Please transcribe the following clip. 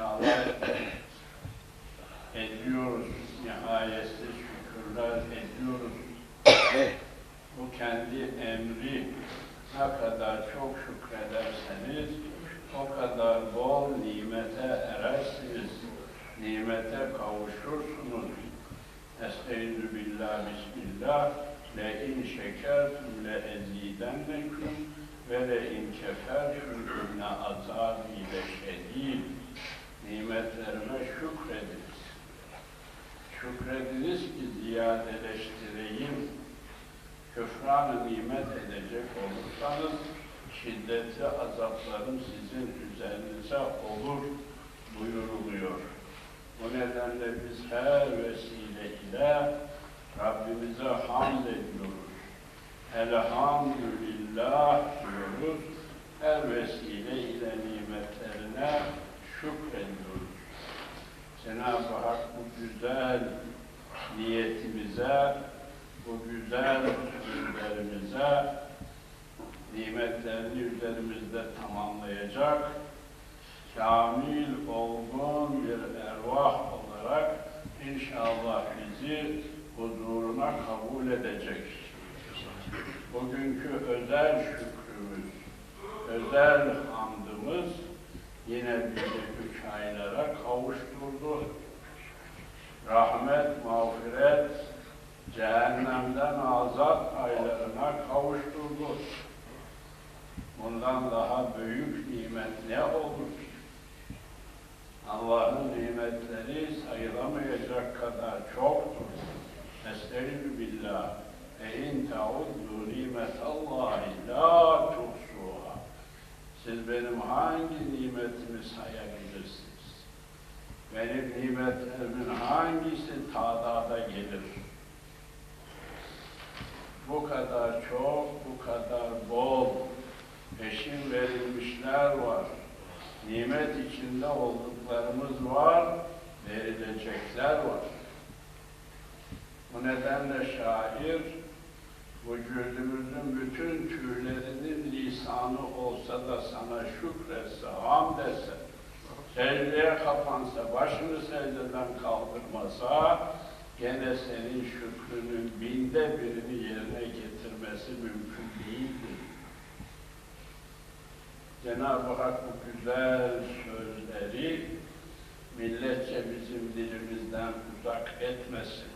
cenazet ediyoruz, nihayetsiz şükürler ediyoruz. Bu kendi emri ne kadar çok şükrederseniz o kadar bol nimete erersiniz, nimete kavuşursunuz. Estaizu billah, bismillah, le in şekertum le ezidenneküm ve le in kefertum inna azab Şükrediniz ki ziyadeleştireyim. Küfran-ı nimet edecek olursanız şiddetli azaplarım sizin üzerinize olur buyuruluyor. Bu nedenle biz her vesile ile Rabbimize hamd ediyoruz. Elhamdülillah diyoruz. Her vesile ile nimetlerine şükrediyoruz. Cenab-ı Hak bu güzel niyetimize, bu güzel sözlerimize nimetlerini üzerimizde tamamlayacak, kamil, olgun bir ervah olarak inşallah bizi huzuruna kabul edecek. Bugünkü özel şükrümüz, özel Rahmet, mağfiret, cehennemden azat aylarına kavuşturdu. Bundan daha büyük nimet ne olur? Allah'ın nimetleri sayılamayacak kadar çoktur. Estaizu billah. E in teuddu nimetallahi la tuhsuha. Siz benim hangi nimetimi sayabilirsiniz? Benim nimetlerimin hangisi tadada gelir? Bu kadar çok, bu kadar bol, peşin verilmişler var. Nimet içinde olduklarımız var, verilecekler var. Bu nedenle şair, vücudumuzun bütün tüylerinin lisanı olsa da sana şükretse, hamd secdeye kapansa, başını secdeden kaldırmasa, gene senin şükrünün binde birini yerine getirmesi mümkün değildir. Cenab-ı Hak bu güzel sözleri milletçe bizim dilimizden uzak etmesin.